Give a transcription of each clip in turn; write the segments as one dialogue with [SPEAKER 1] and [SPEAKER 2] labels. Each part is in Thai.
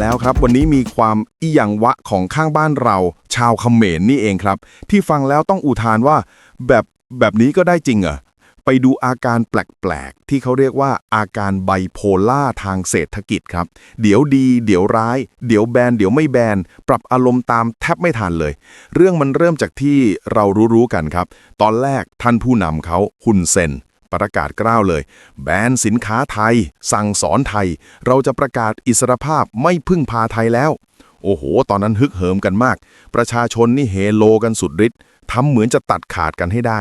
[SPEAKER 1] แล้วครับ วันนี้มีความอีหยังวะของข้างบ้านเรา ชาวเขมรนี่เองครับ ที่ฟังแล้วต้องอุทานว่า แบบแบบนี้ก็ได้จริงเหรอไปดูอาการแปลกๆ ที่เขาเรียกว่าอาการไบโพล่าทางเศรษฐกิจครับ เดี๋ยวดี เดี๋ยวร้าย เดี๋ยวแบน เดี๋ยวไม่แบน ปรับอารมณ์ตามแทบไม่ทันเลย เรื่องมันเริ่มจากที่เรารู้ๆกันครับ ตอนแรกท่านผู้นำเขาฮุนเซน ประกาศกล้าวเลย แบนสินค้าไทย สั่งสอนไทย เราจะประกาศอิสรภาพไม่พึ่งพาไทยแล้ว โอ้โห ตอนนั้นฮึกเหิมกันมาก ประชาชนนี่เฮโลกันสุดฤทธิ์ทำเหมือนจะตัดขาดกันให้ได้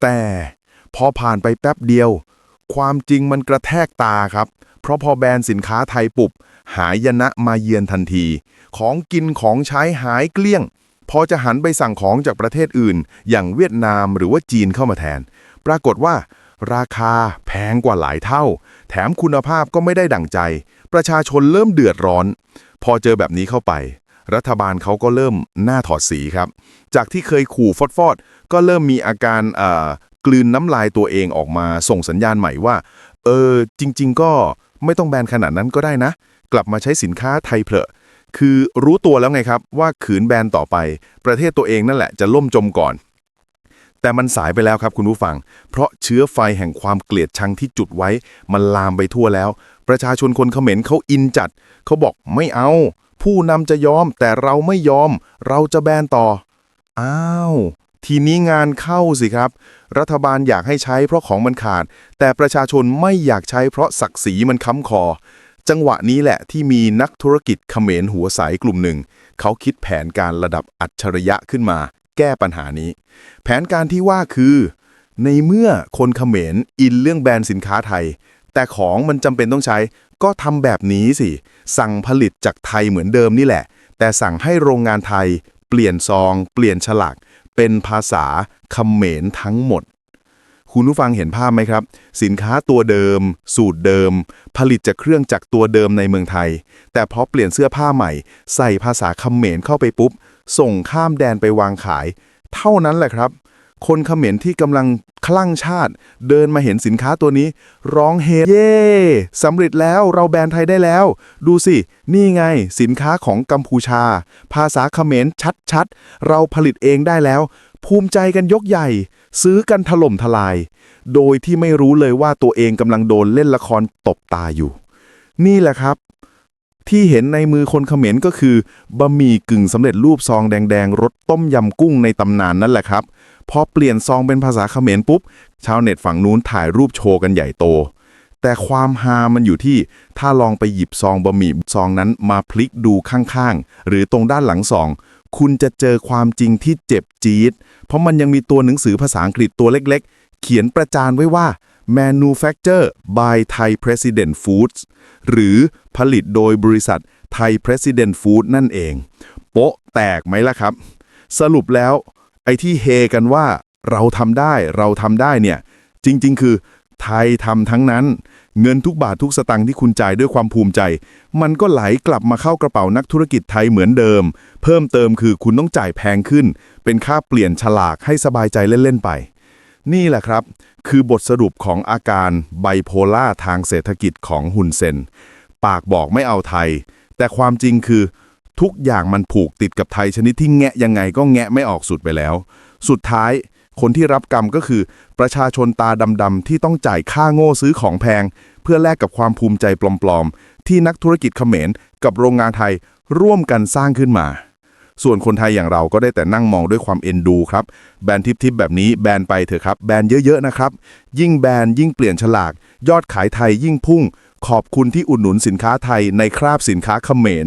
[SPEAKER 1] แต่พอผ่านไปแป๊บเดียว ความจริงมันกระแทกตาครับ เพราะพอแบรนด์สินค้าไทยปุบ หายนะมาเยือนทันที ของกินของใช้หายเกลี้ยง พอจะหันไปสั่งของจากประเทศอื่น อย่างเวียดนามหรือว่าจีนเข้ามาแทน ปรากฏว่า ราคาแพงกว่าหลายเท่า แถมคุณภาพก็ไม่ได้ดั่งใจ ประชาชนเริ่มเดือดร้อน พอเจอแบบนี้เข้าไป รัฐบาลเขาก็เริ่มหน้าถอดสีครับ จากที่เคยขู่ฟอดฟอดๆก็เริ่มมีอาการเอ่อกลืนน้ำลายตัวเองออกมาส่งสัญญาณใหม่ว่า เออ จริง ๆ ก็ไม่ต้องแบนขนาดนั้นก็ได้นะ กลับมาใช้สินค้าไทยเพลอะคือรู้ตัวแล้วไงครับว่าขืนแบนต่อไป ประเทศตัวเองนั่นแหละจะล่มจมก่อน แต่มันสายไปแล้วครับคุณผู้ฟัง เพราะเชื้อไฟแห่งความเกลียดชังที่จุดไว้ มันลามไปทั่วแล้ว ประชาชนคนเขมรเขาอินจัด เขาบอกไม่เอา ผู้นำจะยอม แต่เราไม่ยอม เราจะแบนต่อ อ้าวทีนี้งานเข้าสิครับ รัฐบาลอยากให้ใช้เพราะของมันขาด แต่ประชาชนไม่อยากใช้เพราะศักดิ์ศรีมันค้ำคอ จังหวะนี้แหละที่มีนักธุรกิจเขมรหัวใสกลุ่มหนึ่ง เขาคิดแผนการระดับอัจฉริยะขึ้นมา แก้ปัญหานี้ แผนการที่ว่าคือ ในเมื่อคนเขมรอินเรื่องแบรนด์สินค้าไทย แต่ของมันจำเป็นต้องใช้ ก็ทำแบบนี้สิ สั่งผลิตจากไทยเหมือนเดิมนี่แหละ แต่สั่งให้โรงงานไทย เปลี่ยนซอง เปลี่ยนฉลากเป็นภาษาเขมรทั้งหมด คุณผู้ฟังเห็นภาพไหมครับ สินค้าตัวเดิม สูตรเดิม ผลิตจากเครื่องจักรตัวเดิมในเมืองไทย แต่พอเปลี่ยนเสื้อผ้าใหม่ ใส่ภาษาเขมรเข้าไปปุ๊บ ส่งข้ามแดนไปวางขาย เท่านั้นแหละครับ คนเขมรที่กำลังคลั่งชาติ เดินมาเห็นสินค้าตัวนี้ ร้องเฮเย่สำเร็จแล้วเราแบรนด์ไทยได้แล้ว ดูสิ นี่ไงสินค้าของกัมพูชา ภาษาเขมรชัดๆ เราผลิตเองได้แล้ว ภูมิใจกันยกใหญ่ ซื้อกันถล่มทลาย โดยที่ไม่รู้เลยว่าตัวเองกำลังโดนเล่นละครตบตาอยู่ นี่แหละครับ ที่เห็นในมือคนเขมรก็คือบะหมี่กึ่งสำเร็จรูปซองแดงๆรสต้มยำกุ้งในตำนานนั่นแหละครับ พอเปลี่ยนซองเป็นภาษาเขมรปุ๊บ ชาวเน็ตฝั่งนู้นถ่ายรูปโชว์กันใหญ่โต แต่ความฮามันอยู่ที่ถ้าลองไปหยิบซองบะหมี่ซองนั้นมาพลิกดูข้างๆ หรือตรงด้านหลังซอง คุณจะเจอความจริงที่เจ็บจี๊ดเพราะมันยังมีตัวหนังสือภาษาอังกฤษตัวเล็ก ๆ เขียนประจานไว้ว่า manufacture by Thai President Foods หรือผลิตโดยบริษัท Thai President Food นั่นเอง โป๊ะแตกไหมล่ะครับ สรุปแล้ว ไอ้ที่เฮกันว่าเราทำได้เราทำได้เนี่ย จริง ๆ คือไทยทำทั้งนั้น เงินทุกบาททุกสตังค์ที่คุณจ่ายด้วยความภูมิใจ มันก็ไหลกลับมาเข้ากระเป๋านักธุรกิจไทยเหมือนเดิม เพิ่มเติมคือคุณต้องจ่ายแพงขึ้น เป็นค่าเปลี่ยนฉลากให้สบายใจเล่น ๆ ไป นี่แหละครับ คือบทสรุปของอาการไบโพล่าทางเศรษฐกิจของฮุนเซน ปากบอกไม่เอาไทย แต่ความจริงคือ ทุกอย่างมันผูกติดกับไทยชนิดที่แงะยังไงก็แงะไม่ออกสุดไปแล้ว สุดท้ายคนที่รับกรรมก็คือ ประชาชนตาดำๆที่ต้องจ่ายค่าโง่ซื้อของแพง เพื่อแลกกับความภูมิใจปลอมๆ ที่นักธุรกิจเขมรกับโรงงานไทยร่วมกันสร้างขึ้นมา ส่วนคนไทยอย่างเราก็ได้แต่นั่งมองด้วยความเอ็นดูครับ แบรนด์ทิปๆแบบนี้แบนไปเถอะครับ แบนเยอะๆนะครับ ยิ่งแบนยิ่งเปลี่ยนฉลาก ยอดขายไทยยิ่งพุ่ง ขอบคุณที่อุดหนุนสินค้าไทยในคราบสินค้าเขมร